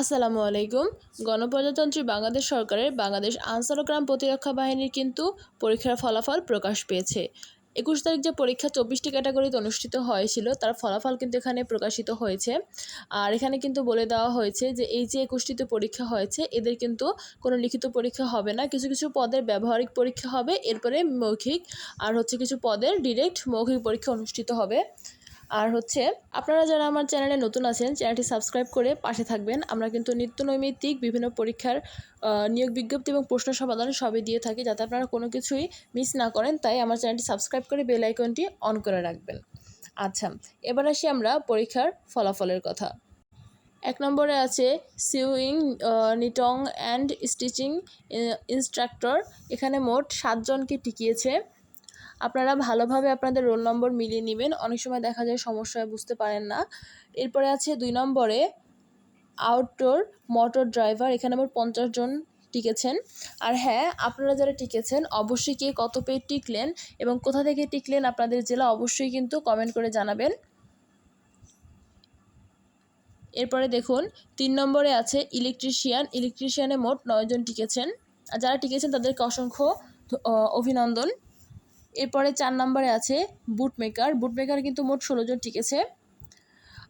আসসালামু আলাইকুম। গণপ্রজাতন্ত্রী বাংলাদেশ সরকারের বাংলাদেশ আনসার ও গ্রাম প্রতিরক্ষা বাহিনীর কিন্তু পরীক্ষার ফলাফল প্রকাশ পেয়েছে। একুশ তারিখ যে পরীক্ষা চব্বিশটি ক্যাটাগরিতে অনুষ্ঠিত হয়েছিল, তার ফলাফল কিন্তু এখানে প্রকাশিত হয়েছে। আর এখানে কিন্তু বলে দেওয়া হয়েছে যে, এই যে একুশটিতে পরীক্ষা হয়েছে, এদের কিন্তু কোনো লিখিত পরীক্ষা হবে না। কিছু কিছু পদের ব্যবহারিক পরীক্ষা হবে, এরপরে মৌখিক, আর হচ্ছে কিছু পদের ডিরেক্ট মৌখিক পরীক্ষা অনুষ্ঠিত হবে। আর হচ্ছে, আপনারা যারা আমার চ্যানেলে নতুন আছেন, চ্যানেলটি সাবস্ক্রাইব করে পাশে থাকবেন। আমরা কিন্তু নিত্য নৈমিত্তিক বিভিন্ন পরীক্ষার নিয়োগ বিজ্ঞপ্তি এবং প্রশ্ন সমাধান সবই দিয়ে থাকি যাতে আপনারা কোনো কিছুই মিস না করেন। তাই আমার চ্যানেলটি সাবস্ক্রাইব করে বেল আইকনটি অন করে রাখবেন। আচ্ছা এবার আসি আমরা পরীক্ষার ফলাফলের কথা। এক নম্বরে আছে sewing knitting and stitching instructor. এখানে মোট সাতজনকে টিকিয়েছে। আপনারা ভালোভাবে আপনাদের রোল নম্বর মিলিয়ে নেবেন। অনেক সময় দেখা যায় সমস্যায় বুঝতে পারেন না। এরপরে আছে দুই নম্বরে আউটডোর মোটর ড্রাইভার এখানে মোট পঞ্চাশ জন টিকেছেন। আর হ্যাঁ আপনারা যারা টিকেছেন, অবশ্যই কে কত পেয়ে টিকলেন এবং কোথা থেকে টিকলেন আপনাদের জেলা অবশ্যই কিন্তু কমেন্ট করে জানাবেন। এরপরে দেখুন, তিন নম্বরে আছে ইলেকট্রিশিয়ান ইলেকট্রিশিয়ানে মোট নয়জন টিকেছেন। আর যারা টিকেছেন তাদেরকে অসংখ্য অভিনন্দন। এরপরে চার নম্বরে আছে বুট মেকার বুট কিন্তু মোট ষোলো জন টিকেছে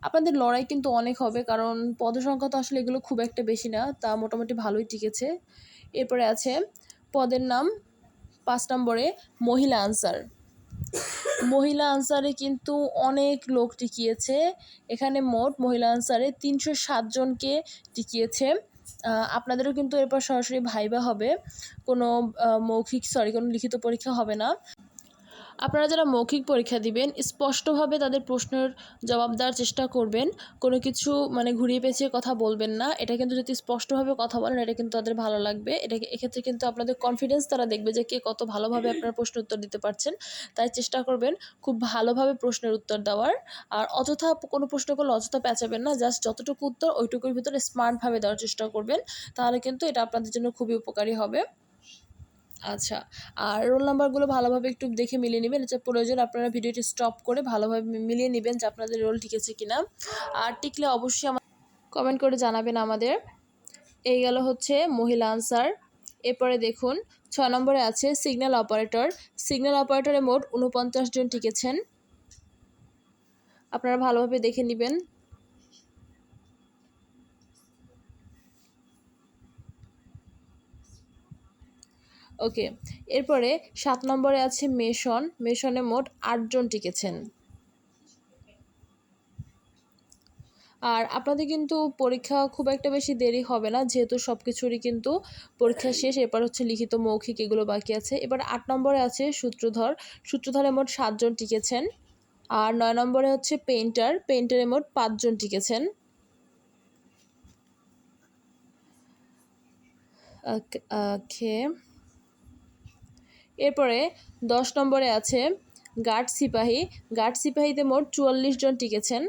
আপনাদের লড়াই কিন্তু অনেক হবে, কারণ পদসংখ্যা তো আসলে এগুলো খুব একটা বেশি না, তা মোটামুটি ভালোই টিকেছে এরপরে আছে পদের নাম পাঁচ নম্বরে মহিলা আনসার। মহিলা আনসারে কিন্তু অনেক লোক টিকিয়েছে, এখানে মোট মহিলা আনসারে তিনশো সাতজনকে টিকিয়েছে। আপনাদেরও কিন্তু এরপর সরাসরি ভাইবা হবে, কোনো মৌখিক সরি কোনো লিখিত পরীক্ষা হবে না। আপনারা যারা মৌখিক পরীক্ষা দিবেন, স্পষ্টভাবে তাদের প্রশ্নের জবাব দেওয়ার চেষ্টা করবেন। কোনো কিছু মানে ঘুরিয়ে পেঁচিয়ে কথা বলবেন না। এটা কিন্তু যদি স্পষ্টভাবে কথা বলেন, এটা কিন্তু তাদের ভালো লাগবে। এটা এক্ষেত্রে কিন্তু আপনাদের কনফিডেন্স তারা দেখবে যে কে কত ভালোভাবে আপনার প্রশ্ন উত্তর দিতে পারছেন। তাই চেষ্টা করবেন খুব ভালোভাবে প্রশ্নের উত্তর দেওয়ার। আর অযথা কোনো প্রশ্ন করলে অযথা পেঁচাবেন না। জাস্ট যতটুকু উত্তর, ওইটুকুর ভিতরে স্মার্টভাবে দেওয়ার চেষ্টা করবেন। তাহলে কিন্তু এটা আপনাদের জন্য খুবই উপকারী হবে। আচ্ছা আর রোল নাম্বারগুলো ভালোভাবে একটু দেখে মিলিয়ে নেবেন। যে প্রয়োজন আপনারা ভিডিওটি স্টপ করে ভালোভাবে মিলিয়ে নেবেন যে আপনাদের রোল ঠিকেছে কিনা। আর টিকলে অবশ্যই আমার কমেন্ট করে জানাবেন আমাদের। এই গেল হচ্ছে মহিলা আনসার এরপরে দেখুন ছ নম্বরে আছে সিগন্যাল অপারেটর সিগন্যাল অপারেটরে মোট উনপঞ্চাশ জন টিকেছেন। আপনারা ভালোভাবে দেখে নেবেন। ওকে, এরপরে সাত নম্বরে আছে মেশন, মেশনে মোট আটজন টিকেছেন। আর আপনাদের কিন্তু পরীক্ষা খুব একটা বেশি দেরি হবে না, যেহেতু সব কিছুরই কিন্তু পরীক্ষা শেষ, এরপর হচ্ছে লিখিত মৌখিক এগুলো বাকি আছে। এবার আট নম্বরে আছে সূত্রধর, সূত্রধরে মোট সাতজন টিকেছেন। আর নয় নম্বরে হচ্ছে পেইন্টার, পেইন্টারে মোট পাঁচজন টিকেছেন। ওকে এরপরে দশ নম্বরে আছে গার্ড সিপাহী। গার্ড সিপাহীতে মোট চুয়াল্লিশ জন টিকেছেন।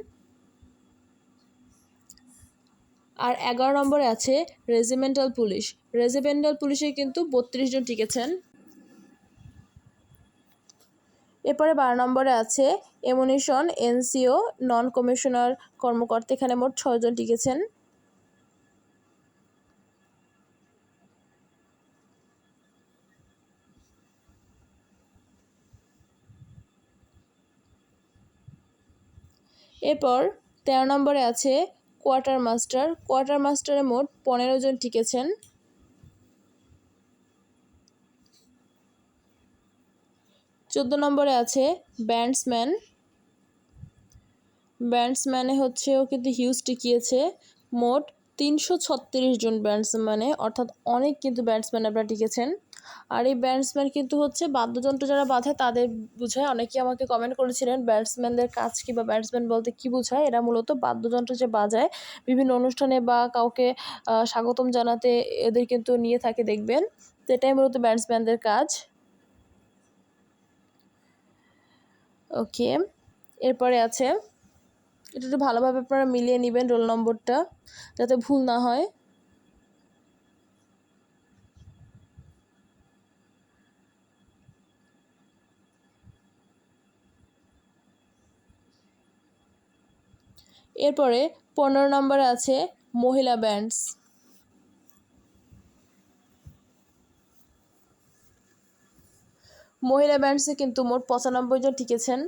আর এগারো নম্বরে আছে রেজিমেন্টাল পুলিশ। রেজিমেন্টাল পুলিশে কিন্তু বত্রিশ জন টিকেছেন। এরপরে বারো নম্বরে আছে এমুনিশন, এনসিও, নন কমিশনার কর্মকর্তা, এখানে মোট ছয়জন টিকেছেন। এরপর তেরো নম্বরে আছে কোয়ার্টার মাস্টার। কোয়ার্টার মাস্টারে মোট পনেরো জন টিকেছেন। চোদ্দ নম্বরে আছে ব্যান্ডসম্যান ব্যান্ডসম্যানে হচ্ছে ও কিন্তু হিউজ টিকিয়েছে। মোট তিনশো ছত্রিশ জন ব্যান্ডসম্যানে অর্থাৎ অনেক কিন্তু ব্যান্ডসম্যান আপনারা টিকেছেন। আর এই ব্যাটসম্যান কিন্তু হচ্ছে বাদ্যযন্ত্র যারা বাঁধে তাদের বুঝায়। অনেকেই আমাকে কমেন্ট করেছিলেন, ব্যাটসম্যানদের কাজ কী বা ব্যাটসম্যান বলতে কী বোঝায়? এরা মূলত বাদ্যযন্ত্র যে বাজায়, বিভিন্ন অনুষ্ঠানে বা কাউকে স্বাগতম জানাতে এদের কিন্তু নিয়ে থাকে দেখবেন। তো এটাই মূলত ব্যাটসম্যানদের কাজ। ওকে, এরপরে আছে, এটা একটু ভালোভাবে আপনারা মিলিয়ে নেবেন রোল নম্বরটা, যাতে ভুল না হয়। এরপরে পনেরো নম্বরে আছে মহিলা ব্যান্ডস। মহিলা ব্যান্ডসে কিন্তু মোট পঁচানব্বই জন টিকেছেন।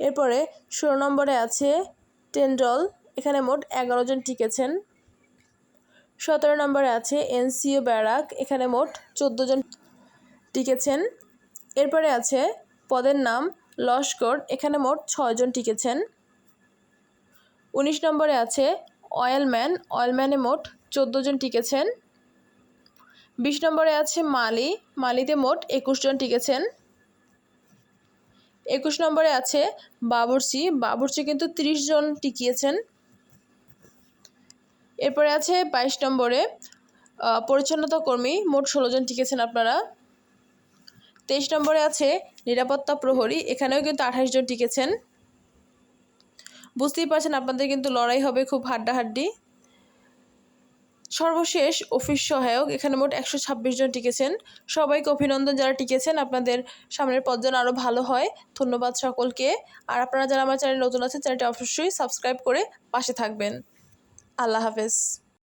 এরপরে ষোলো নম্বরে আছে টেন্ডল এখানে মোট এগারো জন টিকেছেন। সতেরো নম্বরে আছে এনসিও ব্যারাক, এখানে মোট চোদ্দ জন টিকেছেন। এরপরে আছে পদের নাম লস্কর, এখানে মোট ছয়জন টিকেছেন। উনিশ নম্বরে আছে অয়েলম্যান, অয়েলম্যানে মোট চোদ্দ জন টিকেছেন। বিশ নম্বরে আছে মালি, মালিতে মোট একুশ জন টিকেছেন। একুশ নম্বরে আছে বাবুর্চি বাবুর্চি কিন্তু তিরিশ জন টিকিয়েছেন। এরপরে আছে বাইশ নম্বরে পরিচ্ছন্নতা কর্মী, মোট ষোলো জন টিকেছেন আপনারা। তেইশ নম্বরে আছে নিরাপত্তা প্রহরী, এখানেও কিন্তু আঠাশ জন টিকেছেন। বুঝতেই পারছেন আপনাদের কিন্তু লড়াই হবে খুব হাড্ডাহাড্ডি। সর্বশেষ অফিস সহায়ক, এখানে মোট একশো ছাব্বিশ জন টিকেছেন। সবাইকে অভিনন্দন যারা টিকেছেন, আপনাদের সামনের পথ যেন আরও ভালো হয়। ধন্যবাদ সকলকে। আর আপনারা যারা আমার চ্যানেল নতুন আছেন, চ্যানেলটি অবশ্যই সাবস্ক্রাইব করে পাশে থাকবেন। আল্লাহ হাফেজ।